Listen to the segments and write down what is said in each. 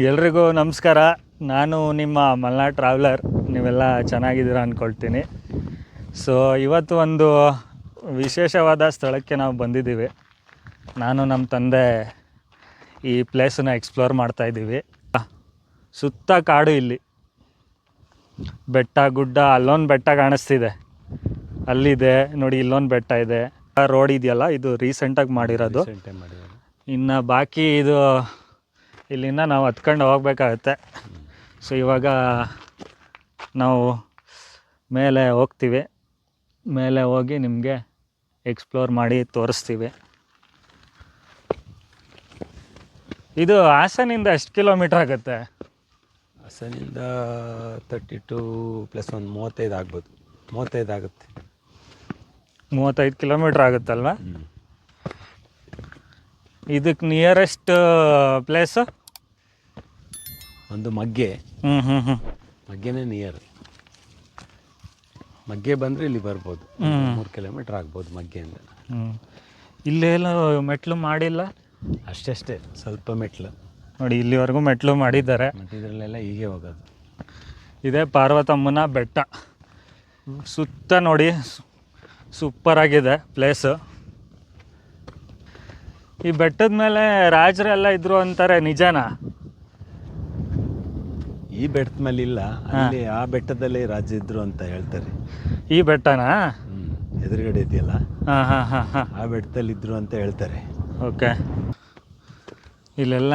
ಎಲ್ರಿಗೂ ನಮಸ್ಕಾರ. ನಾನು ನಿಮ್ಮ ಮಲ್ನಾಡ್ ಟ್ರಾವೆಲರ್ ನೀವೆಲ್ಲ ಚೆನ್ನಾಗಿದ್ದೀರ ಅಂದ್ಕೊಳ್ತೀನಿ ಸೊ ಇವತ್ತು ಒಂದು ವಿಶೇಷವಾದ ಸ್ಥಳಕ್ಕೆ ನಾವು ಬಂದಿದ್ದೀವಿ. ನಾನು ನಮ್ಮ ತಂದೆ ಈ ಪ್ಲೇಸನ್ನ ಎಕ್ಸ್ಪ್ಲೋರ್ ಮಾಡ್ತಾ ಇದ್ದೀವಿ. ಸುತ್ತ ಕಾಡು ಇಲ್ಲಿ. ಬೆಟ್ಟ ಗುಡ್ಡ ಅಲ್ಲೊಂದು ಬೆಟ್ಟ ಕಾಣಿಸ್ತಿದೆ. ಅಲ್ಲಿದೆ. ನೋಡಿ ಇಲ್ಲೊಂದು ಬೆಟ್ಟ ಇದೆ. ರೋಡ್ ಇದೆಯಲ್ಲ? ಇದು ರೀಸೆಂಟಾಗಿ ಮಾಡಿರೋದು. ಇನ್ನು ಬಾಕಿ ಇದು ಇಲ್ಲಿಂದ ನಾವು ಹತ್ಕೊಂಡು ಹೋಗ್ಬೇಕಾಗತ್ತೆ. ಸೊ ಇವಾಗ ನಾವು ಮೇಲೆ ಹೋಗ್ತೀವಿ. ಮೇಲೆ ಹೋಗಿ ನಿಮಗೆ ಎಕ್ಸ್ಪ್ಲೋರ್ ಮಾಡಿ ತೋರಿಸ್ತೀವಿ. ಇದು ಹಾಸನಿಂದ ಎಷ್ಟು ಕಿಲೋಮೀಟ್ರ್ ಆಗುತ್ತೆ? ಹಾಸನಿಂದ ತರ್ಟಿ ಟು ಪ್ಲಸ್ ಒಂದು ಮೂವತ್ತೈದು ಆಗ್ಬೋದು. ಮೂವತ್ತೈದು ಆಗುತ್ತೆ. ಮೂವತ್ತೈದು ಕಿಲೋಮೀಟ್ರ್ ಆಗುತ್ತಲ್ವಾ? ಇದಕ್ಕೆ ನಿಯರೆಸ್ಟ್ ಪ್ಲೇಸು ಒಂದು ಮಗ್ಗೆ. ಹ್ಞೂ ಹ್ಞೂ ಹ್ಞೂ ಮಗ್ಗೆನೇ ನಿಯರ್ ಮಗ್ಗೆ ಬಂದರೆ ಇಲ್ಲಿ ಬರ್ಬೋದು. ಮೂರು ಕಿಲೋಮೀಟ್ರ್ ಆಗ್ಬೋದು ಮಗ್ಗೆಯಿಂದ. ಹ್ಞೂ ಇಲ್ಲೇನು ಮೆಟ್ಲು ಮಾಡಿಲ್ಲ? ಅಷ್ಟೇ ಸ್ವಲ್ಪ ಮೆಟ್ಲು. ನೋಡಿ ಇಲ್ಲಿವರೆಗೂ ಮೆಟ್ಲು ಮಾಡಿದ್ದಾರೆ. ಮತ್ತು ಇದರಲ್ಲೆಲ್ಲ ಹೀಗೆ ಹೋಗೋದು. ಇದೇ ಪಾರ್ವತಮ್ಮನ ಬೆಟ್ಟ. ಸುತ್ತ ನೋಡಿ ಸೂಪರ್ ಆಗಿದೆ ಪ್ಲೇಸು ಈ ಬೆಟ್ಟದ ಮೇಲೆ ರಾಜರೆಲ್ಲ ಇದ್ರು ಅಂತಾರೆ ನಿಜನಾ? ಈ ಬೆಟ್ಟದ ಮೇಲೆ ಇಲ್ಲ ಅಲ್ಲಿ ಆ ಬೆಟ್ಟದಲ್ಲಿ ರಾಜ ಇದ್ರು ಅಂತ ಹೇಳ್ತಾರೆ. ಈ ಬೆಟ್ಟನಾ? ಹ್ಮ್. ಎದುರುಗಡೆ ಇದೆಯಲ್ಲ? ಹಾಂ ಹಾಂ ಹಾಂ ಹಾಂ. ಆ ಬೆಟ್ಟದಲ್ಲಿ ಇದ್ರು ಅಂತ ಹೇಳ್ತಾರೆ. ಓಕೆ. ಇಲ್ಲೆಲ್ಲ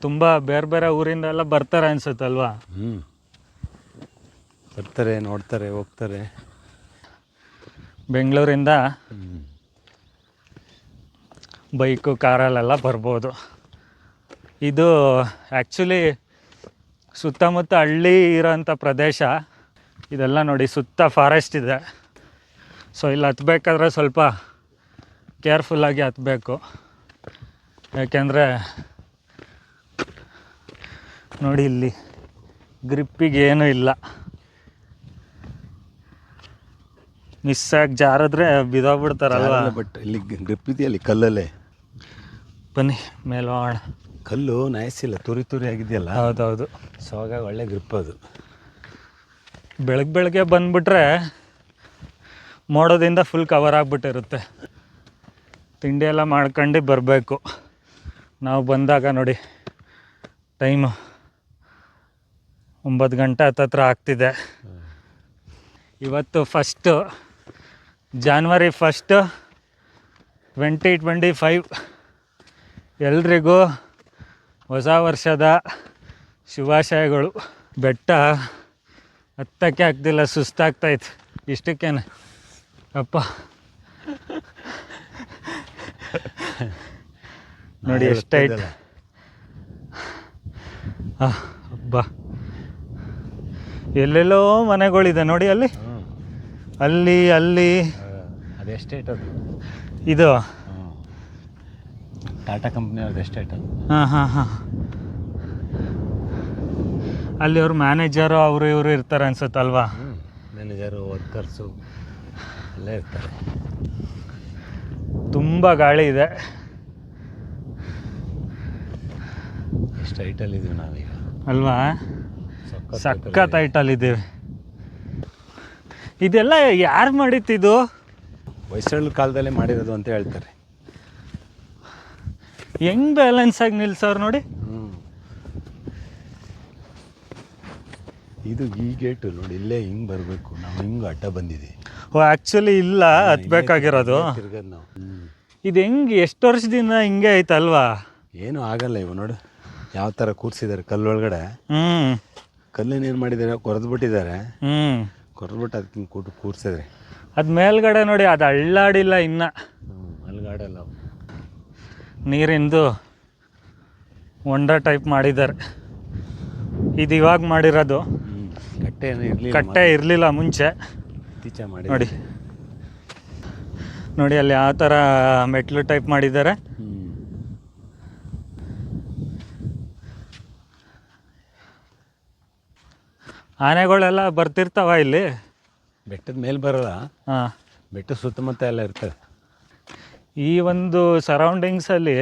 ತುಂಬ ಬೇರೆ ಬೇರೆ ಊರಿಂದ ಎಲ್ಲ ಬರ್ತಾರೆ ಅನ್ಸುತ್ತಲ್ವಾ? ಹ್ಞೂ ಬರ್ತಾರೆ ನೋಡ್ತಾರೆ ಹೋಗ್ತಾರೆ. ಬೆಂಗಳೂರಿಂದ ಬೈಕು ಕಾರಲ್ಲೆಲ್ಲ ಬರ್ಬೋದು. ಇದು ಆ್ಯಕ್ಚುಲಿ ಸುತ್ತಮುತ್ತ ಹಳ್ಳಿ ಇರೋಂಥ ಪ್ರದೇಶ ಇದೆಲ್ಲ ನೋಡಿ ಸುತ್ತ ಫಾರೆಸ್ಟ್ ಇದೆ. ಸೊ ಇಲ್ಲಿ ಹತ್ಬೇಕಾದ್ರೆ ಸ್ವಲ್ಪ ಕೇರ್ಫುಲ್ಲಾಗಿ ಹತ್ತಬೇಕು ಯಾಕೆಂದರೆ ನೋಡಿ ಇಲ್ಲಿ ಗ್ರಿಪ್ಪಿಗೆ ಏನೂ ಇಲ್ಲ. ಮಿಸ್ ಆಗಿ ಜಾರಿದ್ರೆ ಬಿದೋಗ್ಬಿಡ್ತಾರಲ್ಲ ಬಟ್ ಇಲ್ಲಿ ಗ್ರಿಪ್ ಇದೆಯಲ್ಲ ಕಲ್ಲಲ್ಲೇ? ಬನ್ನಿ ಮೇಲೋಣ ಕಲ್ಲು ನಾಯಿಸಿಲ್ಲ ತುರಿ ತುರಿ ಆಗಿದೆಯಲ್ಲ? ಹೌದೌದು. ಸೊ ಹಾಗಾಗಿ ಒಳ್ಳೆ ಗ್ರಿಪ್ ಅದು. ಬೆಳಗ್ಗೆ ಬೆಳಗ್ಗೆ ಬಂದ್ಬಿಟ್ರೆ ಮೋಡೋದಿಂದ ಫುಲ್ ಕವರ್ ಆಗಿಬಿಟ್ಟಿರುತ್ತೆ. ತಿಂಡಿ ಎಲ್ಲ ಮಾಡ್ಕೊಂಡು ಬರಬೇಕು. ನಾವು ಬಂದಾಗ ನೋಡಿ ಟೈಮು ಒಂಬತ್ತು ಗಂಟೆ ಹತ್ತತ್ರ ಆಗ್ತಿದೆ. ಇವತ್ತು first January first twenty twenty five ಎಲ್ರಿಗೂ ಹೊಸ ವರ್ಷದ ಶುಭಾಶಯಗಳು. ಬೆಟ್ಟ ಹತ್ತಕ್ಕೆ ಆಗ್ತಿಲ್ಲ ಸುಸ್ತಾಗ್ತಾಯ್ತು. ಇಷ್ಟಕ್ಕೇನೆ. ಅಪ್ಪ. ನೋಡಿ ಎಷ್ಟೈತೆ ಅಬ್ಬಾ. ಎಲ್ಲೆಲ್ಲೋ ಮನೆಗಳಿದೆ ನೋಡಿ ಅಲ್ಲಿ. ಅಲ್ಲಿ ಅಲ್ಲಿ. ಅದು ಎಷ್ಟೇಟ್ ಅದು. ಇದು ಟಾಟಾ ಕಂಪ್ನಿ ಅವ್ರದ್ದು ಎಸ್ಟೇಟ್ ಹಾಂ ಹಾಂ ಹಾಂ. ಅಲ್ಲಿ ಅವ್ರ ಮ್ಯಾನೇಜರು ಅವರು ಇವರು ಇರ್ತಾರೆ ಅನ್ಸುತ್ತಲ್ವಾ? ಮ್ಯಾನೇಜರು ವರ್ಕರ್ಸು ಎಲ್ಲ ಇರ್ತಾರೆ. ತುಂಬ ಗಾಳಿ ಇದೆ. ಎಷ್ಟು ಹೈಟಲ್ಲಿದ್ದೀವಿ ನಾವೀಗ? ಅಲ್ವಾ? ಸಖತ್ ಹೈಟಲ್ಲಿದ್ದೀವಿ ಇದೆಲ್ಲ ಯಾರು ಮಾಡಿತ್ತಿದ್ದು ಹೊಯ್ಸಳ ಕಾಲದಲ್ಲೇ ಮಾಡಿರೋದು ಅಂತ ಹೇಳ್ತಾರೆ. ಹೆಂಗ್ ಬ್ಯಾಲೆನ್ಸ್ ಆಗಿ ನಿಲ್ಸವ್ರು ನೋಡಿ. ಇದು ಈ ಗೇಟ್ ನೋಡಿ ಇಲ್ಲೇ ಹಿಂಗ್ ಬರಬೇಕು. ನಾವು ಹಿಂಗ್ ಅಡ್ಡ ಬಂದಿದೆ ಓ ಆಕ್ಚುಲಿ ಇಲ್ಲ ಹತ್ಬೇಕಾಗಿರೋದು ತಿರ್ಗದ್ ನಾವು. ಇದು ಹೆಂಗ್ ಎಷ್ಟು ವರ್ಷದಿಂದ ಹಿಂಗೆ ಐತಲ್ವಾ? ಏನು ಆಗಲ್ಲ ಇವು ನೋಡು. ಯಾವ ಥರ ಒಳಗಡೆ ಕಲ್ಲೊಳಗಡೆ. ಹ್ಞೂ ಕಲ್ಲನ್ನು ಮಾಡಿದ್ದಾರೆ ಕೊರೆದು ಬಿಟ್ಟಿದ್ದಾರೆ ಹ್ಞೂ ಕೊರೆದ್ಬಿಟ್ಟು ಅದಕ್ಕೆ ಹಿಂಗೆ ಕೂರ್ಸಿದ್ರೆ. ಅದ್ ಮೇಲ್ಗಡೆ ನೋಡಿ ಅದು ಅಳ್ಳಾಡಿಲ್ಲ ಇನ್ನ. ಅಲ್ಗಾಡಲ್ಲ. ನೀರಿಂದು ಹೊಂಡ ಟೈಪ್ ಮಾಡಿದ್ದಾರೆ. ಇದು ಇವಾಗ ಮಾಡಿರೋದು. ಕಟ್ಟೆ ಕಟ್ಟೆ ಇರಲಿಲ್ಲ ಮುಂಚೆ. ನೋಡಿ. ನೋಡಿ ಅಲ್ಲಿ ಯಾವ ಥರ ಮೆಟ್ಲು ಟೈಪ್ ಮಾಡಿದ್ದಾರೆ. ಆನೆಗಳೆಲ್ಲ ಬರ್ತಿರ್ತಾವ ಇಲ್ಲಿ? ಬೆಟ್ಟದ ಮೇಲೆ ಬರಲ್ಲ. ಹಾಂ. ಬೆಟ್ಟದ ಸುತ್ತಮುತ್ತ ಎಲ್ಲ ಇರ್ತದೆ ಈ ಒಂದು ಸರೌಂಡಿಂಗ್ಸಲ್ಲಿ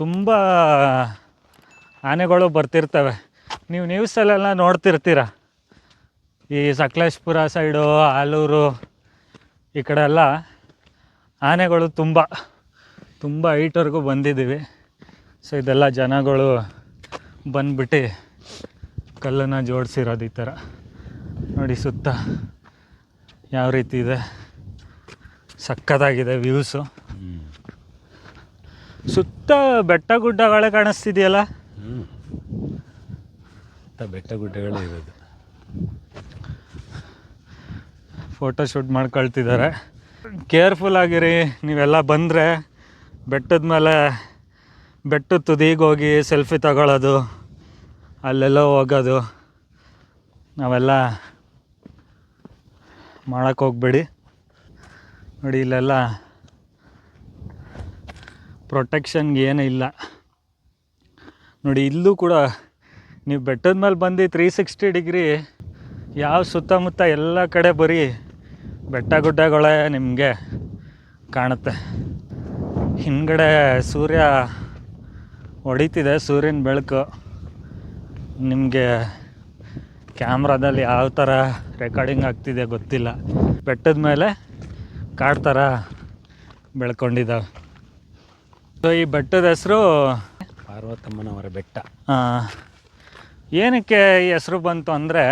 ತುಂಬ ಆನೆಗಳು ಬರ್ತಿರ್ತವೆ. ನೀವು ನ್ಯೂಸಲ್ಲೆಲ್ಲ ನೋಡ್ತಿರ್ತೀರ? ಈ ಸಕಲೇಶ್ಪುರ ಸೈಡು ಆಲೂರು, ಈ ಕಡೆ ಎಲ್ಲ ಆನೆಗಳು ತುಂಬ ತುಂಬ ಹೈಟ್ವರೆಗೂ ಬಂದಿದ್ದೀವಿ ಸೊ ಇದೆಲ್ಲ ಜನಗಳು ಬಂದ್ಬಿಟ್ಟು ಕಲ್ಲನ್ನು ಜೋಡಿಸಿರೋದು ಈ ಥರ. ನೋಡಿ ಸುತ್ತ ಯಾವ ರೀತಿ ಇದೆ. ಸಕ್ಕತ್ತಾಗಿದೆ ವ್ಯೂಸು ಹ್ಞೂ ಸುತ್ತ ಬೆಟ್ಟ ಗುಡ್ಡಗಳೇ ಕಾಣಿಸ್ತಿದೆಯಲ್ಲ? ಬೆಟ್ಟ ಗುಡ್ಡಗಳೇ ಇರೋದು. ಫೋಟೋ ಶೂಟ್ ಮಾಡ್ಕೊಳ್ತಿದ್ದಾರೆ ಕೇರ್ಫುಲ್ ಆಗಿರಿ ನೀವೆಲ್ಲ ಬಂದರೆ ಬೆಟ್ಟದ ಮೇಲೆ ಬೆಟ್ಟದ ತುದಿಗೆ ಹೋಗಿ ಸೆಲ್ಫಿ ತಗೊಳ್ಳೋದು ಅಲ್ಲೆಲ್ಲ ಹೋಗೋದು ನಾವೆಲ್ಲ ಮಾಡೋಕ್ಕೆ ಹೋಗ್ಬೇಡಿ. ನೋಡಿ ಇಲ್ಲೆಲ್ಲ ಪ್ರೊಟೆಕ್ಷನ್ಗೆ ಏನೂ ಇಲ್ಲ. ನೋಡಿ ಇಲ್ಲೂ ಕೂಡ ನೀವು ಬೆಟ್ಟದ ಮೇಲೆ ಬಂದು ತ್ರೀ ಸಿಕ್ಸ್ಟಿ ಡಿಗ್ರಿ ಯಾವ ಸುತ್ತಮುತ್ತ ಎಲ್ಲ ಕಡೆ ಬರೀ ಬೆಟ್ಟ ಗುಡ್ಡಗಳೇ ನಿಮಗೆ ಕಾಣುತ್ತೆ. ಹಿಂದ್ಗಡೆ ಸೂರ್ಯ ಹೊಡಿತಿದೆ, ಸೂರ್ಯನ ಬೆಳಕು. ನಿಮಗೆ ಕ್ಯಾಮ್ರಾದಲ್ಲಿ ಯಾವ ಥರ ರೆಕಾರ್ಡಿಂಗ್ ಆಗ್ತಿದೆ ಗೊತ್ತಿಲ್ಲ. ಬೆಟ್ಟದ ಮೇಲೆ ಕಾಡು ಥರ ಬೆಳ್ಕೊಂಡಿದ್ದಾವೆ ಸೊ ಈ ಬೆಟ್ಟದ ಹೆಸರು? ಪಾರ್ವತಮ್ಮನವರ ಬೆಟ್ಟ. ಏನಕ್ಕೆ ಈ ಹೆಸರು ಬಂತು ಅಂದರೆ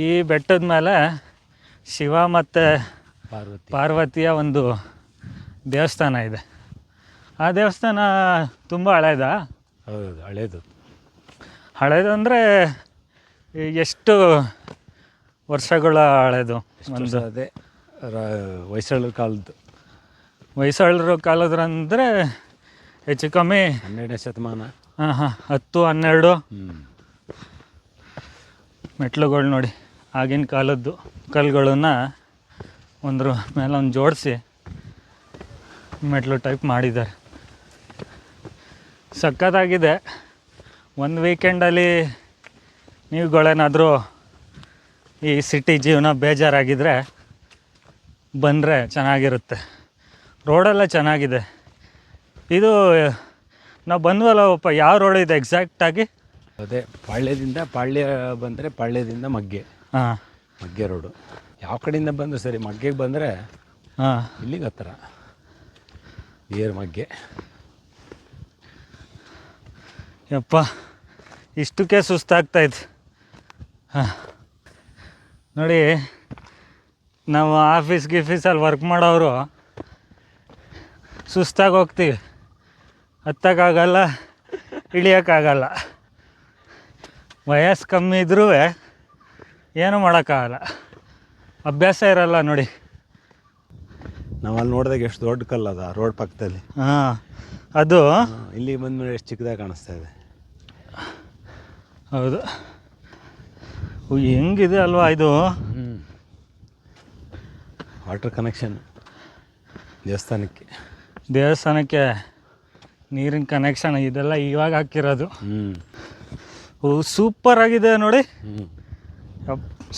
ಈ ಬೆಟ್ಟದ ಮೇಲೆ ಶಿವ ಮತ್ತು ಪಾರ್ವತಿ. ಪಾರ್ವತಿಯ ಒಂದು ದೇವಸ್ಥಾನ ಇದೆ. ಆ ದೇವಸ್ಥಾನ ತುಂಬ ಹಳೇದ? ಹೌದು ಹಳೇದು. ಹಳೇದು ಅಂದರೆ ಎಷ್ಟು ವರ್ಷಗಳ ಹಳೇದು? ಒಂದು ಅದೇ? ಹೊಯ್ಸಳರ ಕಾಲದ್ದು. ಹೊಯ್ಸಳರ ಕಾಲದ್ರಂದರೆ ಹೆಚ್ಚು ಕಮ್ಮಿ ಹನ್ನೆರಡನೇ ಶತಮಾನ. ಹಾಂ ಹಾಂ ಹತ್ತು ಹನ್ನೆರಡು. ಮೆಟ್ಲುಗಳು ನೋಡಿ ಆಗಿನ ಕಾಲದ್ದು ಕಲ್ಲುಗಳನ್ನು ಒಂದ್ರ ಮೇಲೆ ಒಂದು ಜೋಡಿಸಿ ಮೆಟ್ಲು ಟೈಪ್ ಮಾಡಿದ್ದಾರೆ. ಸಖತ್ತಾಗಿದೆ. ಒಂದು ವೀಕೆಂಡಲ್ಲಿ ನೀವುಗಳೇನಾದರೂ ಈ ಸಿಟಿ ಜೀವನ ಬೇಜಾರಾಗಿದ್ದರೆ ಬಂದರೆ ಚೆನ್ನಾಗಿರುತ್ತೆ. ರೋಡೆಲ್ಲ ಚೆನ್ನಾಗಿದೆ. ಇದು ನಾವು ಬಂದ್ವಲ್ಲಪ್ಪ ಯಾವ ರೋಡ್ ಇದೆ ಎಕ್ಸಾಕ್ಟಾಗಿ ಅದೇ ಪಾಳ್ಯದಿಂದ ಪಾಳ್ಯ ಬಂದರೆ ಪಾಳ್ಯದಿಂದ ಮಗ್ಗೆ. ಹಾಂ. ಮಗ್ಗೆ ರೋಡು. ಯಾವ ಕಡೆಯಿಂದ ಬಂದು ಸರಿ ಮಗ್ಗೆಗೆ ಬಂದರೆ ಹಾಂ. ಇಲ್ಲಿಗೆ ಹತ್ತಿರ ಏರ್ ಮಗ್ಗೆ. ಯಪ್ಪ ಇಷ್ಟಕ್ಕೆ ಸುಸ್ತಾಗ್ತಾಯಿತ್ತು ಹಾಂ. ನೋಡಿ ನಾವು ಆಫೀಸ್ ಗಿಫೀಸಲ್ಲಿ ವರ್ಕ್ ಮಾಡೋರು ಸುಸ್ತಾಗಿ ಹೋಗ್ತೀವಿ. ಹತ್ತಕ್ಕಾಗಲ್ಲ ಇಳಿಯೋಕ್ಕಾಗಲ್ಲ. ವಯಸ್ಸು ಕಮ್ಮಿ ಇದ್ರೂ ಏನೂ ಮಾಡೋಕ್ಕಾಗಲ್ಲ. ಅಭ್ಯಾಸ ಇರಲ್ಲ ನೋಡಿ. ನಾವು ಅಲ್ಲಿ ನೋಡಿದಾಗ ಎಷ್ಟು ದೊಡ್ಡ ಕಲ್ಲದ ರೋಡ್ ಪಕ್ಕದಲ್ಲಿ. ಹಾಂ ಅದು ಇಲ್ಲಿ ಬಂದ್ಮೇಲೆ ಎಷ್ಟು ಚಿಕ್ಕದಾಗಿ ಕಾಣಿಸ್ತಾ ಇದೆ. ಹೌದು. ಹೆಂಗಿದೆ ಅಲ್ವಾ ಇದು? ಹ್ಞೂ ವಾಟರ್ ಕನೆಕ್ಷನ್ ದೇವಸ್ಥಾನಕ್ಕೆ. ದೇವಸ್ಥಾನಕ್ಕೆ ನೀರಿನ ಕನೆಕ್ಷನ್ ಇದೆಲ್ಲ ಇವಾಗ ಹಾಕಿರೋದು. ಹ್ಞೂ ಸೂಪರ್ ಆಗಿದೆ ನೋಡಿ.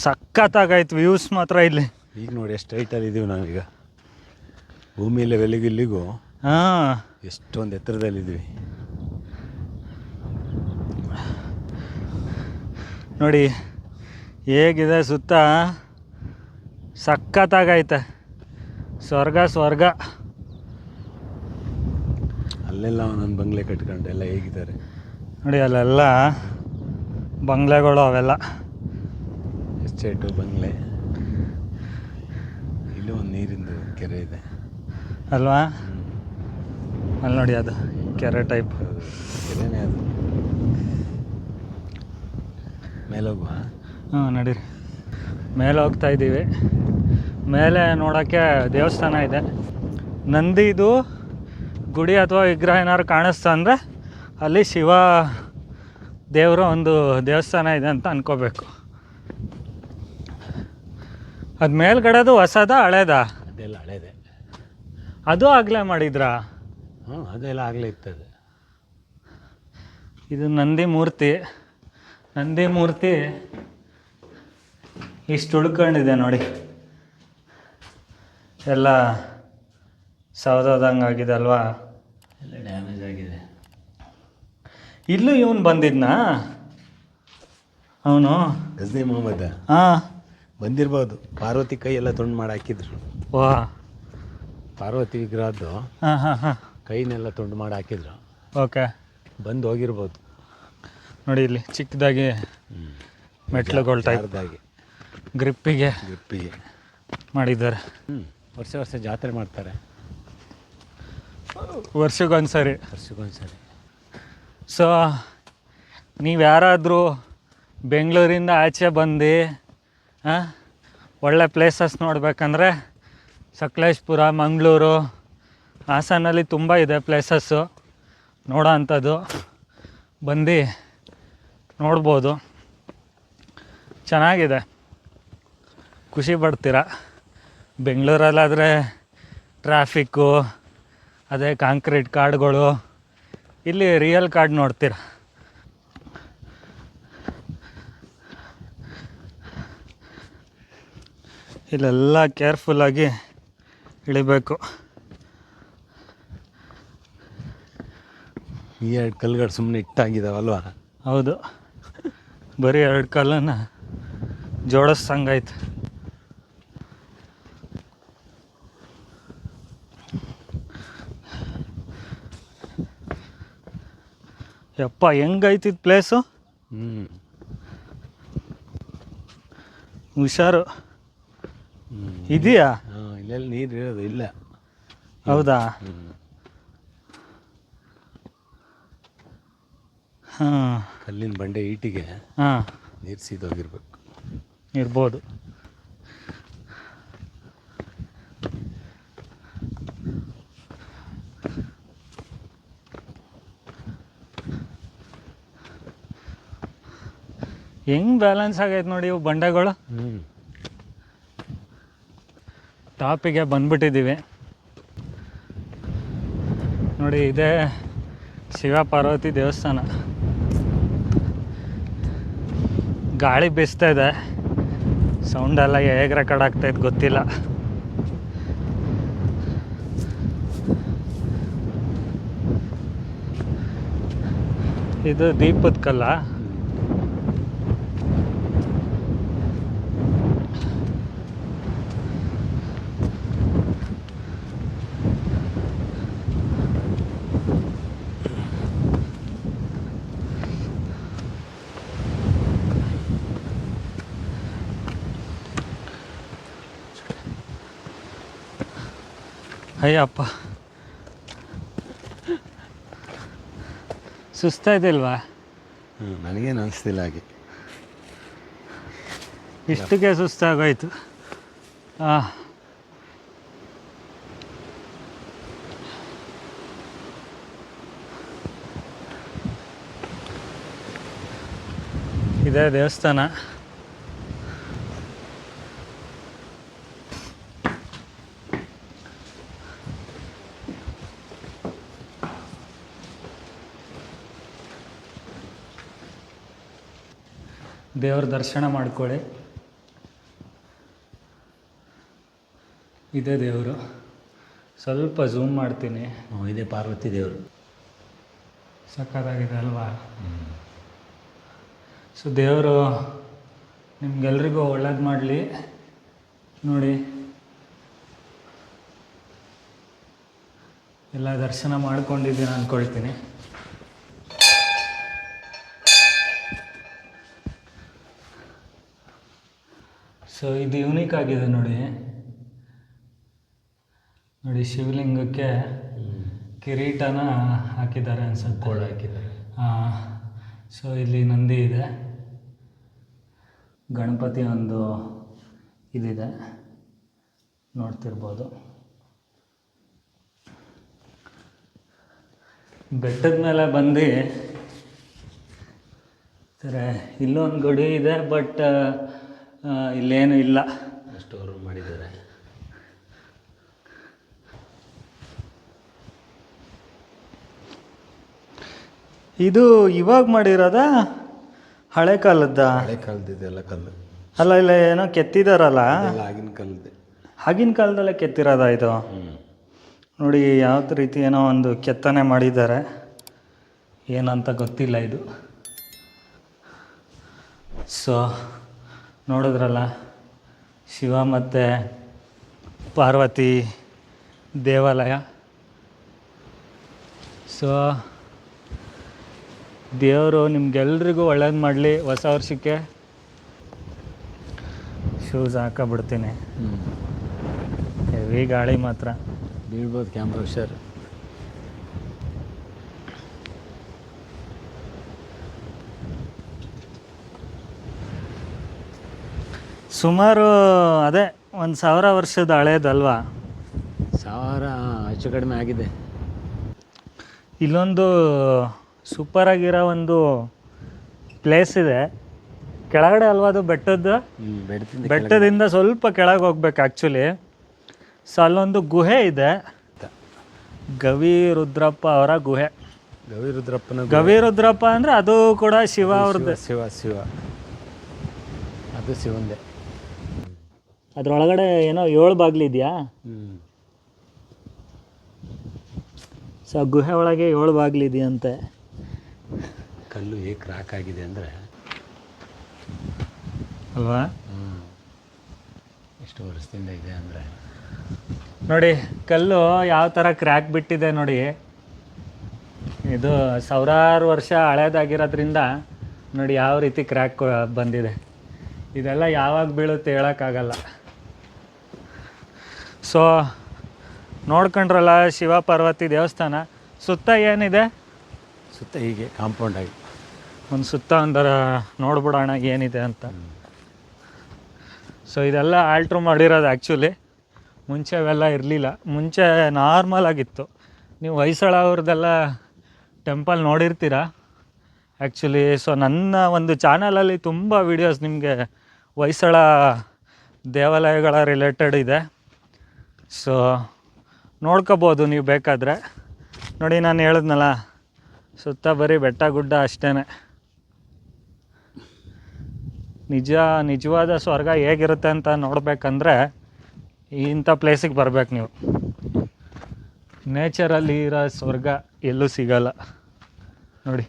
ಸಖತ್ತಾಗಾಯ್ತು ವ್ಯೂಸ್ ಮಾತ್ರ ಇಲ್ಲಿ. ಈಗ ನೋಡಿ ಎಷ್ಟು ಹೈಟಲ್ಲಿ ಇದ್ದೀವಿ ನಾವೀಗ. ಭೂಮಿ ಲೆವೆಲಿಗಿಲ್ಲಿಗೂ ಹಾಂ. ಎಷ್ಟೊಂದು ಎತ್ತರದಲ್ಲಿದ್ದೀವಿ ನೋಡಿ ಹೇಗಿದೆ ಸುತ್ತ? ಸಖತ್ತಾಗೈತೆ. ಸ್ವರ್ಗ ಸ್ವರ್ಗ. ಅಲ್ಲೆಲ್ಲ ಒಂದೊಂದು ಬಂಗ್ಲೆ ಕಟ್ಕೊಂಡು ಎಲ್ಲ ಹೇಗಿದ್ದಾರೆ? ನೋಡಿ ಅಲ್ಲೆಲ್ಲ ಬಂಗ್ಲೆಗಳು ಅವೆಲ್ಲ. ಎಸ್ಟೇಟು ಬಂಗ್ಲೆ. ಇಲ್ಲೂ ಒಂದು ನೀರಿಂದು ಕೆರೆ ಇದೆ. ಅಲ್ವಾ? ಅಲ್ಲಿ ನೋಡಿ ಅದು ಕೆರೆ ಟೈಪ್. ಕೆರೆನೇ ಅದು. ಮೇಲೋಗುವ? ಹ್ಞೂ ನಡೀರಿ. ಮೇಲೆ ಹೋಗ್ತಾ ಇದ್ದೀವಿ. ಮೇಲೆ ನೋಡೋಕ್ಕೆ ದೇವಸ್ಥಾನ ಇದೆ. ನಂದಿದು ಗುಡಿ ಅಥವಾ ವಿಗ್ರಹ ಏನಾದ್ರು ಕಾಣಿಸ್ತಾ ಅಂದರೆ ಅಲ್ಲಿ ಶಿವ ದೇವರ ಒಂದು ದೇವಸ್ಥಾನ ಇದೆ ಅಂತ ಅನ್ಕೋಬೇಕು. ಅದು ಮೇಲ್ಗಡೆದು ಹೊಸದ ಹಳೇದ? ಅದೆಲ್ಲ ಹಳೇದೆ. ಅದು ಆಗಲೇ ಮಾಡಿದ್ರಾ? ಹ್ಞೂ ಅದೆಲ್ಲ ಆಗಲೇ ಇರ್ತದೆ. ಇದು ನಂದಿ ಮೂರ್ತಿ. ನಂದಿ ಮೂರ್ತಿ ಇಷ್ಟು ಉಳ್ಕೊಂಡಿದೆ ನೋಡಿ. ಎಲ್ಲ ಸೌದೋದಂಗೆ ಆಗಿದೆ ಅಲ್ವಾ? ಎಲ್ಲ ಡ್ಯಾಮೇಜ್ ಆಗಿದೆ. ಇಲ್ಲೂ ಇವನು ಬಂದಿದ್ನಾ? ಅವನು? ಗಜ್ನಿ ಮೊಹಮ್ಮದ್. ಹಾಂ. ಬಂದಿರ್ಬೋದು. ಪಾರ್ವತಿ ಕೈ ಎಲ್ಲ ತುಂಡು ಮಾಡಿ ಹಾಕಿದ್ರು. ವಾ. ಪಾರ್ವತಿ ವಿಗ್ರಹದ್ದು ಹಾಂ ಹಾಂ ಹಾಂ. ಕೈನೆಲ್ಲ ತುಂಡು ಮಾಡಿ ಹಾಕಿದ್ರು. ಓಕೆ. ಬಂದು ಹೋಗಿರ್ಬೋದು. ನೋಡಿ ಇಲ್ಲಿ ಚಿಕ್ಕದಾಗಿ ಮೆಟ್ಲುಗಳ ಟೈಪ್ ಜಾರದಾಗಿ. ಗ್ರಿಪ್ಪಿಗೆ ಗ್ರಿಪ್ಪಿಗೆ. ಮಾಡಿದ್ದಾರೆ. ಹ್ಞೂ ವರ್ಷ ವರ್ಷ ಜಾತ್ರೆ ಮಾಡ್ತಾರೆ. ವರ್ಷಕ್ಕೊಂದ್ಸರಿ. ವರ್ಷಕ್ಕೊಂದ್ಸರಿ. ಸೊ ನೀವು ಯಾರಾದರೂ ಬೆಂಗಳೂರಿಂದ ಆಚೆ ಬಂದು ಒಳ್ಳೆ ಪ್ಲೇಸಸ್ ನೋಡಬೇಕಂದ್ರೆ ಸಕಲೇಶ್ಪುರ ಮಂಗಳೂರು ಹಾಸನಲ್ಲಿ ತುಂಬ ಇದೆ ಪ್ಲೇಸಸ್ಸು ನೋಡೋ ಅಂಥದ್ದು. ಬಂದು ನೋಡ್ಬೋದು. ಚೆನ್ನಾಗಿದೆ. ಖುಷಿ ಪಡ್ತೀರ? ಬೆಂಗಳೂರಲ್ಲಾದರೆ ಟ್ರಾಫಿಕ್ಕು ಅದೇ ಕಾಂಕ್ರೀಟ್ ಕಾಡುಗಳು ಇಲ್ಲಿ ರಿಯಲ್ ಕಾರ್ಡ್ ನೋಡ್ತೀರ? ಇಲ್ಲೆಲ್ಲ ಕೇರ್ಫುಲ್ಲಾಗಿ ಇಳಿಬೇಕು. ಈ ಎರಡು ಕಲ್ಗಳು ಸುಮ್ಮನೆ ಇಟ್ಟಾಗಿದ್ದಾವಲ್ವ ಹೌದು. ಬರೀ ಎರಡು ಕಲ್ಲನ್ನು ಜೋಡಿಸ್ದಂಗಾಯ್ತು. ಯಪ್ಪ ಹೆಂಗೈತಿದ್ ಪ್ಲೇಸು ಹ್ಞೂ ಹುಷಾರು. ಇದೆಯಾ? ಹಾಂ ಇಲ್ಲೆಲ್ಲ ನೀರು ಇರೋದು ಇಲ್ಲ. ಹೌದಾ? ಹಾಂ. ಕಲ್ಲಿನ ಬಂಡೆ ಈಟಿಗೆ ಹಾಂ. ನೀರು ಸೀದೋಗಿರ್ಬೇಕು. ಇರ್ಬೋದು. ಹೆಂಗ್ ಬ್ಯಾಲೆನ್ಸ್ ಆಗೈತೆ ನೋಡಿ ಇವು ಬಂಡೆಗಳು? ಟಾಪಿಗೆ ಬಂದ್ಬಿಟ್ಟಿದ್ದೀವಿ ನೋಡಿ ಇದೇ ಶಿವ ಪಾರ್ವತಿ ದೇವಸ್ಥಾನ. ಗಾಳಿ ಬೀಸ್ತಾ ಇದೆ. ಸೌಂಡ್ ಎಲ್ಲ ಹೇಗೆ ರೆಕಾರ್ಡ್ ಆಗ್ತೈತೆ ಗೊತ್ತಿಲ್ಲ. ಇದು ದೀಪದ ಕಲ್ಲ. ಅಯ್ಯಪ್ಪ. ಸುಸ್ತಾಯ್ತಿಲ್ವಾ ಹ್ಞೂ ನನಗೇನು ಅನಿಸ್ತಿಲ್ಲ ಹಾಗೆ. ಇಷ್ಟಕ್ಕೆ ಸುಸ್ತಾಗೋಯ್ತು. ಆ. ಇದೇ ದೇವಸ್ಥಾನ. ದೇವ್ರ ದರ್ಶನ ಮಾಡ್ಕೊಳ್ಳಿ ಇದೇ ದೇವರು. ಸ್ವಲ್ಪ ಝೂಮ್ ಮಾಡ್ತೀನಿ. ಹ್ಞೂ ಇದೇ ಪಾರ್ವತಿ ದೇವರು. ಸಕ್ಕತ್ತಾಗಿದೆ ಅಲ್ವಾ? ಸೊ ದೇವರು ನಿಮ್ಗೆಲ್ರಿಗೂ ಒಳ್ಳೇದು ಮಾಡಲಿ. ನೋಡಿ. ಎಲ್ಲ ದರ್ಶನ ಮಾಡ್ಕೊಂಡಿದ್ದೀನಿ ಅಂದ್ಕೊಳ್ತೀನಿ ಸೊ ಇದು ಯುನೀಕ್ ಆಗಿದೆ ನೋಡಿ. ನೋಡಿ ಶಿವಲಿಂಗಕ್ಕೆ ಕಿರೀಟನ ಹಾಕಿದ್ದಾರೆ ಅನ್ಸುತ್ತೆ. ಕೋಳ ಹಾಕಿದ್ದಾರೆ. ಸೊ ಇಲ್ಲಿ ನಂದಿ ಇದೆ. ಗಣಪತಿ ಒಂದು ಇದಿದೆ. ನೋಡ್ತಿರ್ಬೋದು. ಬೆಟ್ಟದ ಮೇಲೆ ಬಂದು ಸರಿ ಇಲ್ಲೊಂದು ಗುಡಿ ಇದೆ ಬಟ್ ಇಲ್ಲೇನು ಇಲ್ಲ. ಸ್ಟೋರ್ ಮಾಡಿದ್ದಾರೆ. ಇದು ಇವಾಗ ಮಾಡಿರೋದ ಹಳೆ ಕಾಲದ ಹಳೆ ಕಾಲದಿದೆಲ್ಲ ಕಲ್ಲು. ಅಲ್ಲ ಇಲ್ಲ ಏನೋ ಕೆತ್ತಿದಾರಲ್ಲ? ಆಗಿನ ಕಾಲದ್ದೆ. ಆಗಿನ ಕಾಲದಲ್ಲೇ ಕೆತ್ತಿರೋದ ಇದು? ನೋಡಿ ಯಾವ ರೀತಿ ಏನೋ ಒಂದು ಕೆತ್ತನೆ ಮಾಡಿದ್ದಾರೆ. ಏನಂತ ಗೊತ್ತಿಲ್ಲ ಇದು. ಸೊ ನೋಡಿದ್ರಲ್ಲ? ಶಿವ ಮತ್ತು ಪಾರ್ವತಿ ದೇವಾಲಯ. ಸೊ ದೇವರು ನಿಮ್ಗೆಲ್ರಿಗೂ ಒಳ್ಳೇದು ಮಾಡಲಿ ಹೊಸ ವರ್ಷಕ್ಕೆ. ಶೂಸ್ ಹಾಕಬಿಡ್ತೀನಿ. ಹೆವಿ ಗಾಳಿ ಮಾತ್ರ. ಬೀಳ್ಬೋದು ಕ್ಯಾಮ್ರಾ ಹುಷಾರು. ಸುಮಾರು ಅದೇ ಒಂದು ಸಾವಿರ ವರ್ಷದ ಹಳೇದಲ್ವಾ? ಸಾವಿರ ಹೆಚ್ಚು ಕಡಿಮೆ ಆಗಿದೆ. ಇಲ್ಲೊಂದು ಸೂಪರ್ ಆಗಿರೋ ಒಂದು ಪ್ಲೇಸ್ ಇದೆ. ಕೆಳಗಡೆ ಅಲ್ವಾ ಅದು ಬೆಟ್ಟದ್ದು? ಬೆಟ್ಟದಿಂದ ಸ್ವಲ್ಪ ಕೆಳಗೆ ಹೋಗ್ಬೇಕು ಆ್ಯಕ್ಚುಲಿ ಸೊ ಅಲ್ಲೊಂದು ಗುಹೆ ಇದೆ. ಗವಿ ರುದ್ರಪ್ಪ ಅವರ ಗುಹೆ. ಗವಿ ರುದ್ರಪ್ಪನ ಗವಿ ರುದ್ರಪ್ಪ ಅಂದರೆ ಅದು ಕೂಡ ಶಿವ ಅವ್ರದ್ದು. ಶಿವ ಶಿವ. ಅದು ಶಿವಂದೆ. ಅದ್ರೊಳಗಡೆ ಏನೋ ಏಳು ಬಾಗಿಲಿದೆಯಾ ಸೊ ಆ ಗುಹೆ ಒಳಗೆ ಏಳು ಬಾಗಿಲಿದೆಯಂತೆ ಕಲ್ಲು ಹೇಗೆ ಕ್ರಾಕ್ ಆಗಿದೆ ಅಂದರೆ? ಅಲ್ವಾ? ಎಷ್ಟು ವರ್ಷದಿಂದ ಇದೆ ಅಂದರೆ? ನೋಡಿ ಕಲ್ಲು ಯಾವ ಥರ ಕ್ರ್ಯಾಕ್ ಬಿಟ್ಟಿದೆ ನೋಡಿ. ಇದು ಸಾವಿರಾರು ವರ್ಷ ಹಳೇದಾಗಿರೋದ್ರಿಂದ ನೋಡಿ ಯಾವ ರೀತಿ ಕ್ರ್ಯಾಕ್ ಬಂದಿದೆ. ಇದೆಲ್ಲ ಯಾವಾಗ ಬೀಳುತ್ತೆ ಹೇಳೋಕ್ಕಾಗಲ್ಲ. ಸೊ ನೋಡ್ಕೊಂಡ್ರಲ್ಲ ಶಿವ ಪಾರ್ವತಿ ದೇವಸ್ಥಾನ ಸುತ್ತ ಏನಿದೆ? ಸುತ್ತ ಹೀಗೆ ಕಾಂಪೌಂಡ್ ಆಗಿ. ಒಂದು ಸುತ್ತ ಒಂಥರ ನೋಡ್ಬಿಡೋಣ ಏನಿದೆ ಅಂತ. ಸೊ ಇದೆಲ್ಲ ಆಲ್ಟ್ರ್ ಮಾಡಿರೋದು ಆ್ಯಕ್ಚುಲಿ ಮುಂಚೆ ಅವೆಲ್ಲ ಇರಲಿಲ್ಲ. ಮುಂಚೆ ನಾರ್ಮಲ್ ಆಗಿತ್ತು. ನೀವು ಹೊಯ್ಸಳ ಅವ್ರದ್ದೆಲ್ಲ ಟೆಂಪಲ್ ನೋಡಿರ್ತೀರ? ಆ್ಯಕ್ಚುಲಿ ಸೊ ನನ್ನ ಒಂದು ಚಾನಲಲ್ಲಿ ತುಂಬ ವೀಡಿಯೋಸ್ ನಿಮಗೆ ಹೊಯ್ಸಳ ದೇವಾಲಯಗಳ ರಿಲೇಟೆಡ್ ಇದೆ. ಸೊ ನೋಡ್ಕೋಬೋದು ನೀವು ಬೇಕಾದರೆ. ನೋಡಿ ನಾನು ಹೇಳಿದ್ನಲ್ಲ ಸುತ್ತ ಬರೀ ಬೆಟ್ಟ ಗುಡ್ಡ ಅಷ್ಟೇ ನಿಜ ನಿಜವಾದ ಸ್ವರ್ಗ ಹೇಗಿರುತ್ತೆ ಅಂತ ನೋಡಬೇಕಂದ್ರೆ ಇಂಥ ಪ್ಲೇಸಿಗೆ ಬರ್ಬೇಕು ನೀವು. ನೇಚರಲ್ಲಿ ಇರೋ ಸ್ವರ್ಗ ಎಲ್ಲೂ ಸಿಗಲ್ಲ. ನೋಡಿ.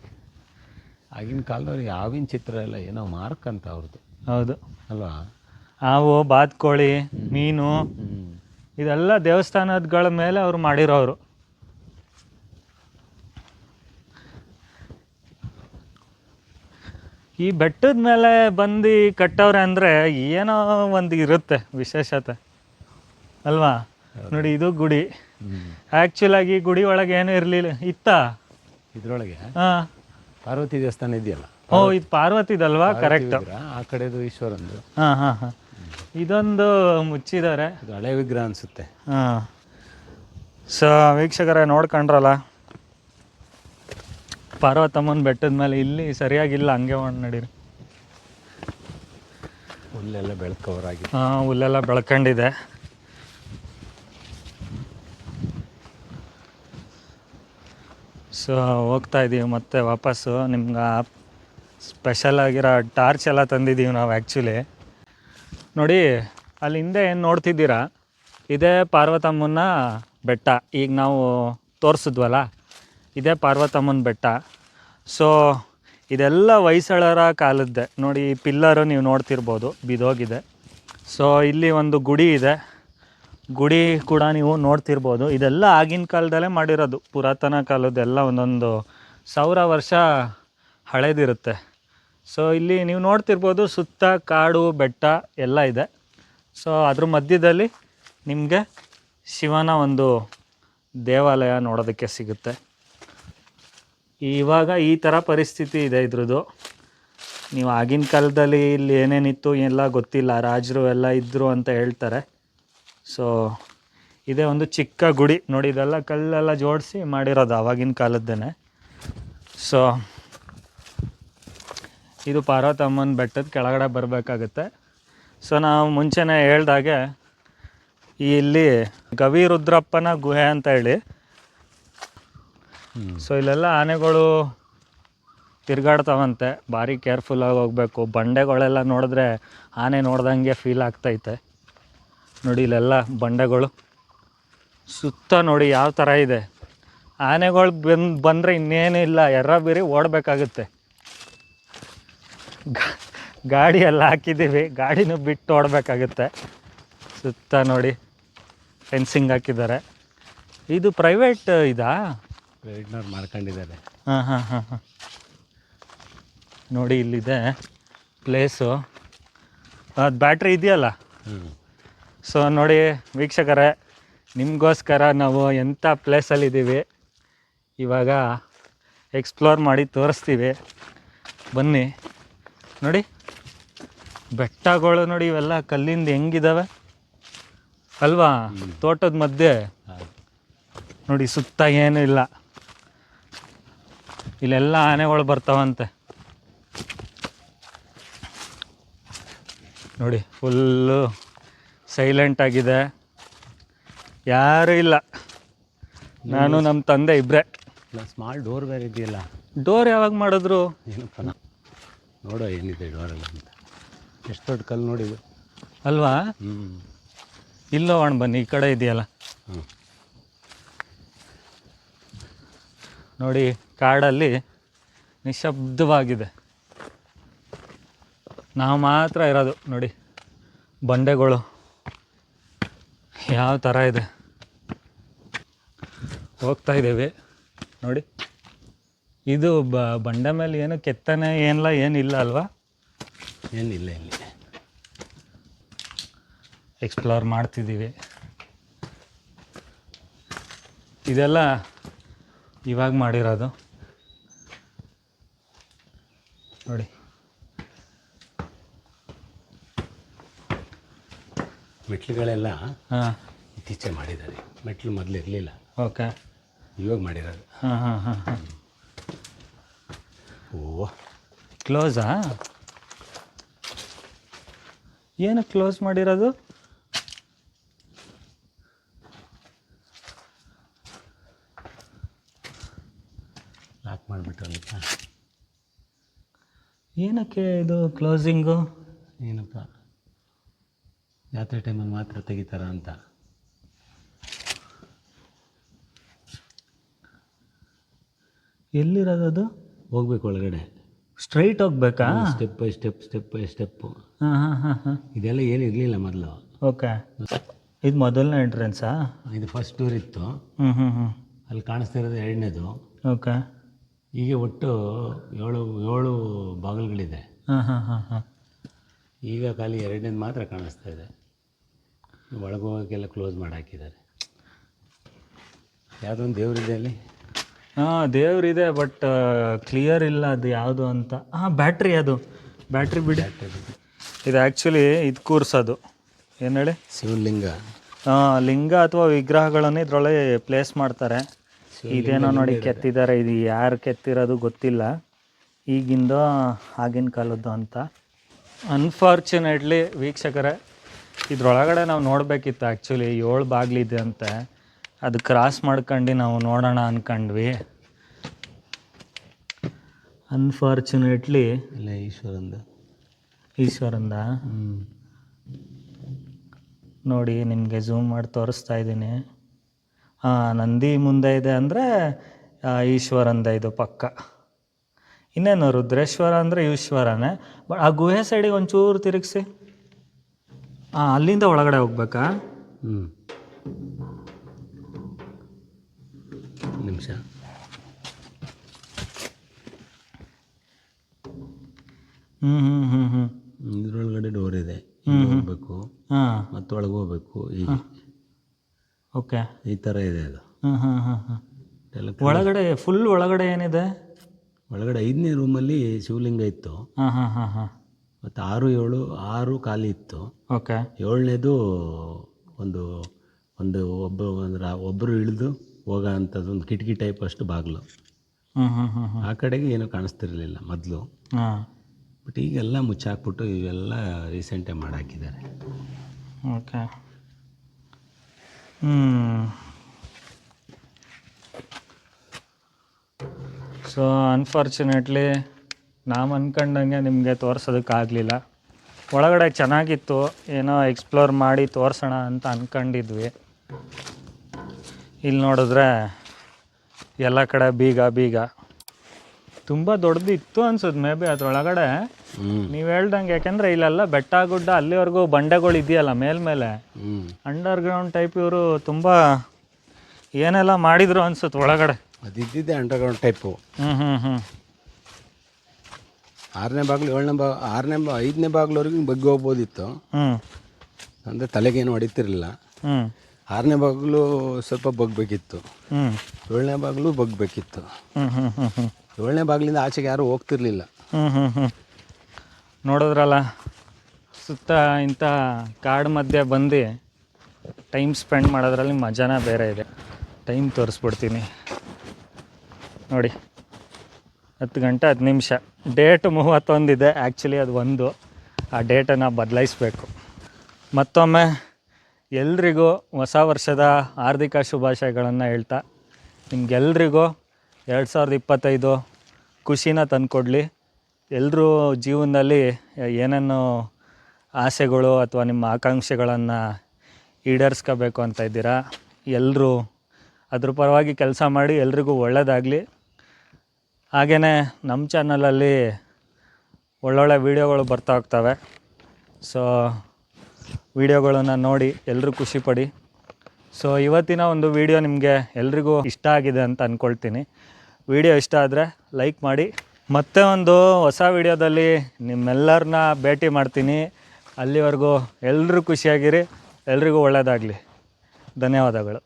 ಆಗಿನ ಕಾಲದವ್ರು ಯಾವಿನ ಚಿತ್ರ ಎಲ್ಲ ಏನೋ ಮಾರ್ಕ್ ಅಂತ ಅವ್ರದ್ದು. ಹೌದು. ಅಲ್ವಾ? ಹಾವು ಬಾತ್ಕೋಳಿ ಮೀನು. ಇದೆಲ್ಲ ದೇವಸ್ಥಾನಗಳ ಮೇಲೆ ಅವ್ರು ಮಾಡಿರೋರು. ಈ ಬೆಟ್ಟದ ಮೇಲೆ ಬಂದು ಕಟ್ಟವ್ರೆ ಅಂದರೆ ಏನೋ ಒಂದು ಇರುತ್ತೆ ವಿಶೇಷತೆ. ಅಲ್ವಾ? ನೋಡಿ ಇದು ಗುಡಿ. ಹ್ಞೂ ಆ್ಯಕ್ಚುಲಾಗಿ ಗುಡಿ ಒಳಗೆ ಏನೂ ಇರಲಿಲ್ಲ. ಇತ್ತ? ಇದ್ರೊಳಗೆ? ಹಾಂ. ಪಾರ್ವತಿ ದೇವಸ್ಥಾನ ಇದೆಯಲ್ಲ? ಓ ಇದು ಪಾರ್ವತಿದಲ್ವಾ? ಕರೆಕ್ಟ್ ಆ ಕಡೆದು ಈಶ್ವರಂದು ಹಾಂ ಹಾಂ ಹಾಂ. ಇದೊಂದು ಮುಚ್ಚಿದ್ದಾರೆ. ಇದು ಹಳೆ ವಿಗ್ರಹ ಅನಿಸುತ್ತೆ. ಹಾಂ. ಸೊ ವೀಕ್ಷಕರೇ ನೋಡ್ಕೊಂಡ್ರಲ್ಲ? ಪಾರ್ವತಮ್ಮನ ಬೆಟ್ಟದ ಮೇಲೆ ಇಲ್ಲಿ ಸರಿಯಾಗಿಲ್ಲ ಹಂಗೆ ಒಂದು ನಡೀರಿ. ಹುಲ್ಲೆಲ್ಲ ಬೆಳ್ಕವರಾಗಿ ಹಾಂ ಹುಲ್ಲೆಲ್ಲ ಬೆಳ್ಕೊಂಡಿದೆ. ಸೊ ಹೋಗ್ತಾ ಇದ್ದೀವಿ ಮತ್ತೆ ವಾಪಸ್ಸು. ನಿಮ್ಗೆ ಸ್ಪೆಷಲ್ ಆಗಿರೋ ಟಾರ್ಚ್ ಎಲ್ಲ ತಂದಿದ್ದೀವಿ ನಾವು ಆ್ಯಕ್ಚುಲಿ ನೋಡಿ, ಅಲ್ಲಿ ಹಿಂದೆ ಏನು ನೋಡ್ತಿದ್ದೀರಾ? ಇದೇ ಪಾರ್ವತಮ್ಮನ ಬೆಟ್ಟ. ಈಗ ನಾವು ತೋರಿಸಿದ್ವಲ್ಲ, ಇದೇ ಪಾರ್ವತಮ್ಮನ ಬೆಟ್ಟ. ಸೊ ಇದೆಲ್ಲ ಹೊಯ್ಸಳರ ಕಾಲದ್ದೇ. ನೋಡಿ, ಈ ಪಿಲ್ಲರು ನೀವು ನೋಡ್ತಿರ್ಬೋದು, ಬಿದೋಗಿದೆ. ಸೊ ಇಲ್ಲಿ ಒಂದು ಗುಡಿ ಇದೆ. ಗುಡಿ ಕೂಡ ನೀವು ನೋಡ್ತಿರ್ಬೋದು. ಇದೆಲ್ಲ ಆಗಿನ ಕಾಲದಲ್ಲೇ ಮಾಡಿರೋದು. ಪುರಾತನ ಕಾಲದ್ದೆಲ್ಲ ಒಂದೊಂದು ಸಾವಿರ ವರ್ಷ ಹಳೇದಿರುತ್ತೆ. ಸೊ ಇಲ್ಲಿ ನೀವು ನೋಡ್ತಿರ್ಬೋದು ಸುತ್ತ, ಕಾಡು, ಬೆಟ್ಟ ಎಲ್ಲ ಇದೆ. ಸೊ ಅದ್ರ ಮಧ್ಯದಲ್ಲಿ ನಿಮಗೆ ಶಿವನ ಒಂದು ದೇವಾಲಯ ನೋಡೋದಕ್ಕೆ ಸಿಗುತ್ತೆ. ಇವಾಗ ಈ ಥರ ಪರಿಸ್ಥಿತಿ ಇದೆ ಇದ್ರದ್ದು. ನೀವು ಆಗಿನ ಕಾಲದಲ್ಲಿ ಇಲ್ಲಿ ಏನೇನಿತ್ತು ಎಲ್ಲ ಗೊತ್ತಿಲ್ಲ. ರಾಜರು ಎಲ್ಲ ಇದ್ದರು ಅಂತ ಹೇಳ್ತಾರೆ. ಸೊ ಇದೇ ಒಂದು ಚಿಕ್ಕ ಗುಡಿ. ನೋಡಿ, ಇದೆಲ್ಲ ಕಲ್ಲೆಲ್ಲ ಜೋಡಿಸಿ ಮಾಡಿರೋದು ಆವಾಗಿನ ಕಾಲದ್ದೇ ಸೊ ಇದು ಪಾರ್ವತಮ್ಮನ ಬೆಟ್ಟದ ಕೆಳಗಡೆ ಬರಬೇಕಾಗುತ್ತೆ. ಸೊ ನಾವು ಮುಂಚೆನೇ ಹೇಳ್ದಾಗೆ ಇಲ್ಲಿ ಗವಿ ರುದ್ರಪ್ಪನ ಗುಹೆ ಅಂತ ಹೇಳಿ. ಸೊ ಇಲ್ಲೆಲ್ಲ ಆನೆಗಳು ತಿರ್ಗಾಡ್ತಾವಂತೆ. ಭಾರಿ ಕೇರ್ಫುಲ್ಲಾಗಿ ಹೋಗಬೇಕು. ಬಂಡೆಗಳೆಲ್ಲ ನೋಡಿದ್ರೆ ಆನೆ ನೋಡ್ದಂಗೆ ಫೀಲ್ ಆಗ್ತೈತೆ. ನೋಡಿ, ಇಲ್ಲೆಲ್ಲ ಬಂಡೆಗಳು. ಸುತ್ತ ನೋಡಿ ಯಾವ ಥರ ಇದೆ. ಆನೆಗಳು ಬಂದು ಬಂದರೆ ಇನ್ನೇನು ಇಲ್ಲ ಎರ್ರ ಬೀರಿ ಓಡಬೇಕಾಗುತ್ತೆ. ಗಾಡಿ ಎಲ್ಲ ಹಾಕಿದ್ದೀವಿ. ಗಾಡಿನೂ ಬಿಟ್ಟು ಓಡಬೇಕಾಗುತ್ತೆ. ಸುತ್ತ ನೋಡಿ ಫೆನ್ಸಿಂಗ್ ಹಾಕಿದ್ದಾರೆ. ಇದು ಪ್ರೈವೇಟ್ ಇದಾ? ಪ್ರೈವೇಟ್ನವ್ರು ಮಾಡ್ಕೊಂಡಿದ್ದಾರೆ. ಹಾಂ ಹಾಂ ಹಾಂ ಹಾಂ. ನೋಡಿ ಇಲ್ಲಿದೆ ಪ್ಲೇಸು ಅದು ಬ್ಯಾಟ್ರಿ ಇದೆಯಲ್ಲ? ಸೊ ನೋಡಿ ವೀಕ್ಷಕರೇ ನಿಮಗೋಸ್ಕರ ನಾವು ಎಂಥ ಪ್ಲೇಸಲ್ಲಿದ್ದೀವಿ ಇವಾಗ ಎಕ್ಸ್ಪ್ಲೋರ್ ಮಾಡಿ ತೋರಿಸ್ತೀವಿ. ಬನ್ನಿ. ನೋಡಿ. ಬೆಟ್ಟಗಳು ನೋಡಿ ಇವೆಲ್ಲ ಕಲ್ಲಿಂದ ಹೆಂಗಿದಾವೆ? ಅಲ್ವಾ? ತೋಟದ ಮಧ್ಯೆ. ನೋಡಿ ಸುತ್ತ ಏನು ಇಲ್ಲ. ಇಲ್ಲೆಲ್ಲ ಆನೆಗಳು ಬರ್ತಾವಂತೆ. ನೋಡಿ ಫುಲ್ಲು ಸೈಲೆಂಟ್ ಆಗಿದೆ. ಯಾರೂ ಇಲ್ಲ. ನಾನು ನಮ್ಮ ತಂದೆ ಇಬ್ಬರೇ ಸ್ಮಾಲ್ ಡೋರ್ ಬೇರೆ ಇದೆಯಲ್ಲ? ಡೋರ್ ಯಾವಾಗ ಮಾಡಿದ್ರು? ಏನಪ್ಪ? ನೋಡೋ ಏನಿದೆ ಡೋರಲ್ಲಿ ಅಂತ. ಎಷ್ಟು ದೊಡ್ಡ ಕಲ್ಲು ನೋಡಿದ್ದು ಅಲ್ವಾ? ಹ್ಞೂ ಇಲ್ಲೋ ಅಣ್ಣ ಬನ್ನಿ ಈ ಕಡೆ ಇದೆಯಲ್ಲ. ಹ್ಞೂ ನೋಡಿ ಕಾಡಲ್ಲಿ ನಿಶಬ್ದವಾಗಿದೆ. ನಾವು ಮಾತ್ರ ಇರೋದು ನೋಡಿ ಬಂಡೆಗಳು. ಯಾವ ಥರ ಇದೆ? ಹೋಗ್ತಾ ಇದ್ದೇವೆ ನೋಡಿ. ಇದು ಬ ಬಂಡೆ ಮೇಲೆ ಏನು ಕೆತ್ತನೆ ಏನಿಲ್ಲ ಏನಿಲ್ಲ ಅಲ್ವಾ? ಏನಿಲ್ಲ ಇಲ್ಲಿ. ಎಕ್ಸ್ಪ್ಲೋರ್ ಮಾಡ್ತಿದ್ದೀವಿ. ಇದೆಲ್ಲ ಇವಾಗ ಮಾಡಿರೋದು. ನೋಡಿ. ಮೆಟ್ಲುಗಳೆಲ್ಲ ಹಾಂ. ಇತ್ತೀಚೆ ಮಾಡಿದ್ದಾರೆ. ಮೆಟ್ಲು ಮೊದಲು ಇರಲಿಲ್ಲ. ಓಕೆ ಇವಾಗ ಮಾಡಿರೋದು. ಹಾಂ ಹಾಂ ಹಾಂ ಹಾಂ. ಓ ಕ್ಲೋಸಾ? ಏನು ಕ್ಲೋಸ್ ಮಾಡಿರೋದು? ಲಾಕ್ ಮಾಡಿಬಿಟ್ಟು ಏನಕ್ಕೆ ಇದು ಕ್ಲೋಸಿಂಗು? ಏನಪ್ಪ? ಜಾತ್ರೆ ಟೈಮಲ್ಲಿ ಮಾತ್ರ ತೆಗಿತಾರ ಅಂತ. ಎಲ್ಲಿರೋದು ಅದು? ಹೋಗ್ಬೇಕು ಒಳಗಡೆ. ಸ್ಟ್ರೈಟ್ ಹೋಗ್ಬೇಕಾ? Step by step step by step ಹಾಂ ಹಾಂ ಹಾಂ ಹಾಂ. ಇದೆಲ್ಲ ಏನು ಇರಲಿಲ್ಲ ಮೊದಲು. ಓಕೆ. ಇದು ಮೊದಲನೇ ಎಂಟ್ರೆನ್ಸಾ ಇದು ಫಸ್ಟ್ ಟೂರ್ ಇತ್ತು. ಹ್ಞೂ ಹ್ಞೂ ಹ್ಞೂ ಅಲ್ಲಿ ಕಾಣಿಸ್ತಾ ಇರೋದು ಎರಡನೇದು. ಓಕೆ. ಈಗ ಒಟ್ಟು ಏಳು ಏಳು ಬಾಗಿಲುಗಳಿದೆ. ಹಾಂ ಹಾಂ ಹಾಂ ಹಾಂ. ಈಗ ಖಾಲಿ ಎರಡನೇದು ಮಾತ್ರ ಕಾಣಿಸ್ತಾ ಇದೆ. ಒಳಗೆ ಹೋಗೋಕ್ಕೆಲ್ಲ ಕ್ಲೋಸ್ ಮಾಡಿ ಹಾಕಿದ್ದಾರೆ. ಯಾವುದೊಂದು ದೇವರಿದೆ ಅಲ್ಲಿ. ಹಾಂ ದೇವ್ರಿದೆ ಬಟ್ ಕ್ಲಿಯರ್ ಇಲ್ಲ ಅದು ಯಾವುದು ಅಂತ. ಹಾಂ ಬ್ಯಾಟ್ರಿ ಅದು. ಬ್ಯಾಟ್ರಿ ಬಿಡಿ. ಇದು ಆ್ಯಕ್ಚುಲಿ ಇದು ಕೂರ್ಸೋದು. ಏನು ಹೇಳಿ? ಶಿವಲಿಂಗ. ಆ, ಲಿಂಗ ಅಥವಾ ವಿಗ್ರಹಗಳನ್ನು ಇದ್ರೊಳಗೆ ಪ್ಲೇಸ್ ಮಾಡ್ತಾರೆ. ಇದೇನೋ ನೋಡಿ ಕೆತ್ತಿದ್ದಾರೆ. ಇದು ಯಾರು ಕೆತ್ತಿರೋದು ಗೊತ್ತಿಲ್ಲ. ಈಗಿಂದ ಆಗಿನ ಕಾಲದ್ದು ಅಂತ. ಅನ್ಫಾರ್ಚುನೇಟ್ಲಿ ವೀಕ್ಷಕರೇ ಇದ್ರೊಳಗಡೆ ನಾವು ನೋಡಬೇಕಿತ್ತು ಆ್ಯಕ್ಚುಲಿ ಏಳು ಬಾಗಿಲಿದೆ ಅಂತೆ. ಅದು ಕ್ರಾಸ್ ಮಾಡ್ಕೊಂಡು ನಾವು ನೋಡೋಣ ಅನ್ಕೊಂಡ್ವಿ. ಅನ್ಫಾರ್ಚುನೇಟ್ಲಿ ಇಲ್ಲ ಈಶ್ವರಂದ. ಈಶ್ವರಂದ. ಹ್ಞೂ ನೋಡಿ ನಿಮಗೆ ಝೂಮ್ ಮಾಡಿ ತೋರಿಸ್ತಾ ಇದ್ದೀನಿ. ಹಾಂ ನಂದಿ ಮುಂದೆ ಇದೆ ಅಂದರೆ ಈಶ್ವರಂದ ಇದು ಪಕ್ಕ. ಇನ್ನೇನು ರುದ್ರೇಶ್ವರ ಅಂದರೆ ಈಶ್ವರನೇ. ಬಟ್ ಆ ಗುಹೆ ಸೈಡಿಗೆ ಒಂಚೂರು ತಿರುಗಿಸಿ. ಹಾಂ ಅಲ್ಲಿಂದ ಒಳಗಡೆ ಹೋಗ್ಬೇಕಾ? ಹ್ಞೂ ನಿಮಿಷ. ಹ್ಞೂ ಹ್ಞೂ ಹ್ಞೂ ಹ್ಞೂ ಇದ್ರೊಳಗಡೆ ಡೋರ್ ಇದೆ. ಇಲ್ಲಿ ಹೋಗ್ಬೇಕು. ಹಾಂ. ಮತ್ತೆ ಒಳಗೆ ಹೋಗ್ಬೇಕು. ಹೀಗೆ ಓಕೆ. ಈ ಥರ ಇದೆ ಅದು. ಹಾಂ ಹಾಂ ಹಾಂ ಹಾಂ ಎಲ್ಲ ಒಳಗಡೆ ಫುಲ್ ಒಳಗಡೆ ಏನಿದೆ? ಒಳಗಡೆ ಐದನೇ ರೂಮಲ್ಲಿ ಶಿವಲಿಂಗ ಇತ್ತು. ಹಾಂ ಹಾಂ ಹಾಂ ಹಾಂ. ಮತ್ತು ಆರು ಏಳು ಆರು ಖಾಲಿ ಇತ್ತು. ಓಕೆ. ಏಳನೇದು ಒಂದು ಒಂದು ಒಬ್ಬ ಒಂದು ಒಬ್ಬರು ಇಳಿದು ಹೋಗೋ ಅಂಥದ್ದು ಒಂದು ಕಿಟಕಿ ಟೈಪ್ ಅಷ್ಟು ಬಾಗಿಲು. ಆ ಕಡೆಗೆ ಏನೂ ಕಾಣಿಸ್ತಿರಲಿಲ್ಲ ಮೊದಲು. ಹಾಂ. ಬಟ್ ಈಗೆಲ್ಲ ಮುಚ್ಚಾಕ್ಬಿಟ್ಟು ಇವೆಲ್ಲ ರೀಸೆಂಟೇ ಮಾಡಾಕಿದ್ದಾರೆ. ಓಕೆ. ಸೊ ಅನ್ಫಾರ್ಚುನೇಟ್ಲಿ ನಾವು ಅಂದ್ಕೊಂಡಂಗೆ ನಿಮಗೆ ತೋರ್ಸೋದಕ್ಕಾಗಲಿಲ್ಲ. ಒಳಗಡೆ ಚೆನ್ನಾಗಿತ್ತು ಏನೋ ಎಕ್ಸ್ಪ್ಲೋರ್ ಮಾಡಿ ತೋರಿಸೋಣ ಅಂತ ಅಂದ್ಕೊಂಡಿದ್ವಿ ಇಲ್ಲಿ ನೋಡಿದ್ರೆ ಎಲ್ಲ ಕಡೆ ಬೀಗ ಬೀಗ. ತುಂಬ ದೊಡ್ಡದಿತ್ತು ಅನ್ಸುತ್ತೆ ಮೇ ಬಿ ಅದ್ರೊಳಗಡೆ. ನೀವು ಹೇಳ್ದಂಗೆ ಯಾಕಂದ್ರೆ ಇಲ್ಲೆಲ್ಲ ಬೆಟ್ಟ ಗುಡ್ಡ ಅಲ್ಲಿವರೆಗೂ ಬಂಡೆಗಳು ಇದೆಯಲ್ಲ ಮೇಲ್ಮೇಲೆ ಅಂಡರ್ ಗ್ರೌಂಡ್ ಟೈಪ್ ಇವರು ತುಂಬ ಏನೆಲ್ಲ ಮಾಡಿದ್ರು ಅನ್ಸುತ್ತೆ ಒಳಗಡೆ. ಅದು ಇದ್ದಿದ್ದೆ ಅಂಡರ್ಗ್ರೌಂಡ್ ಟೈಪು ಹ್ಞೂ ಹ್ಞೂ ಹ್ಞೂ ಆರನೇ ಬಾಗಿಲು ಏಳನೇ ಬಾ ಆರನೇ ಬಾ ಐದನೇ ಬಾಗಿಲವರೆಗೂ ಬಗ್ಗೆ ಹೋಗ್ಬೋದಿತ್ತು. ಹ್ಞೂ ಅಂದರೆ ತಲೆಗೇನು ಹೊಡಿತಿರ್ಲಿಲ್ಲ. ಹ್ಞೂ ಆರನೇ ಬಾಗಿಲು ಸ್ವಲ್ಪ ಬಗ್ಬೇಕಿತ್ತು. ಹ್ಞೂ ಏಳನೇ ಬಾಗಿಲು ಬಗ್ಬೇಕಿತ್ತು. ಹ್ಞೂ ಹ್ಞೂ ಹ್ಞೂ ಹ್ಞೂ ಏಳನೇ ಬಾಗಿಲಿಂದ ಆಚೆಗೆ ಯಾರೂ ಹೋಗ್ತಿರ್ಲಿಲ್ಲ. ಹ್ಞೂ ಹ್ಞೂ ಹ್ಞೂ ನೋಡಿದ್ರಲ್ಲ ಸುತ್ತ ಇಂಥ ಕಾಡು ಮಧ್ಯೆ ಬಂದು ಟೈಮ್ ಸ್ಪೆಂಡ್ ಮಾಡೋದ್ರಲ್ಲಿ ಮಜಾನ ಬೇರೆ ಇದೆ. ಟೈಮ್ ತೋರಿಸ್ಬಿಡ್ತೀನಿ. ನೋಡಿ ಹತ್ತು ಗಂಟೆ ಹತ್ತು ನಿಮಿಷ. ಡೇಟ್ ಮೂವತ್ತೊಂದಿದೆ. ಆ್ಯಕ್ಚುಲಿ ಅದು ಒಂದು. ಆ ಡೇಟನ್ನು ಬದಲಾಯಿಸ್ಬೇಕು. ಮತ್ತೊಮ್ಮೆ ಎಲ್ರಿಗೂ ಹೊಸ ವರ್ಷದ ಹಾರ್ದಿಕ ಶುಭಾಶಯಗಳನ್ನು ಹೇಳ್ತಾ, ನಿಮ್ಗೆಲ್ರಿಗೂ ಎರಡು ಸಾವಿರದ ಇಪ್ಪತ್ತೈದು ಖುಷಿನ ತಂದುಕೊಡ್ಲಿ. ಎಲ್ಲರೂ ಜೀವನದಲ್ಲಿ ಏನೇನು ಆಸೆಗಳು ಅಥವಾ ನಿಮ್ಮ ಆಕಾಂಕ್ಷೆಗಳನ್ನು ಈಡೇರಿಸ್ಕೋಬೇಕು ಅಂತ ಇದ್ದೀರಾ ಎಲ್ಲರೂ ಅದ್ರ ಪರವಾಗಿ ಕೆಲಸ ಮಾಡಿ ಎಲ್ರಿಗೂ ಒಳ್ಳೆಯದಾಗಲಿ ಹಾಗೆಯೇ ನಮ್ಮ ಚಾನಲಲ್ಲಿ ಒಳ್ಳೊಳ್ಳೆ ವೀಡಿಯೋಗಳು ಬರ್ತಾ ಹೋಗ್ತವೆ. ಸೊ ವೀಡಿಯೋಗಳನ್ನು ನೋಡಿ ಎಲ್ಲರೂ ಖುಷಿಪಡಿ ಸೊ ಇವತ್ತಿನ ಒಂದು ವಿಡಿಯೋ ನಿಮಗೆ ಎಲ್ರಿಗೂ ಇಷ್ಟ ಆಗಿದೆ ಅಂತ ಅಂದ್ಕೊಳ್ತೀನಿ ವಿಡಿಯೋ ಇಷ್ಟ ಆದರೆ ಲೈಕ್ ಮಾಡಿ. ಮತ್ತೆ ಒಂದು ಹೊಸ ವಿಡಿಯೋದಲ್ಲಿ ನಿಮ್ಮೆಲ್ಲರನ್ನ ಭೇಟಿ ಮಾಡ್ತೀನಿ. ಅಲ್ಲಿವರೆಗೂ ಎಲ್ಲರೂ ಖುಷಿಯಾಗಿರಿ. ಎಲ್ರಿಗೂ ಒಳ್ಳೆಯದಾಗಲಿ ಧನ್ಯವಾದಗಳು.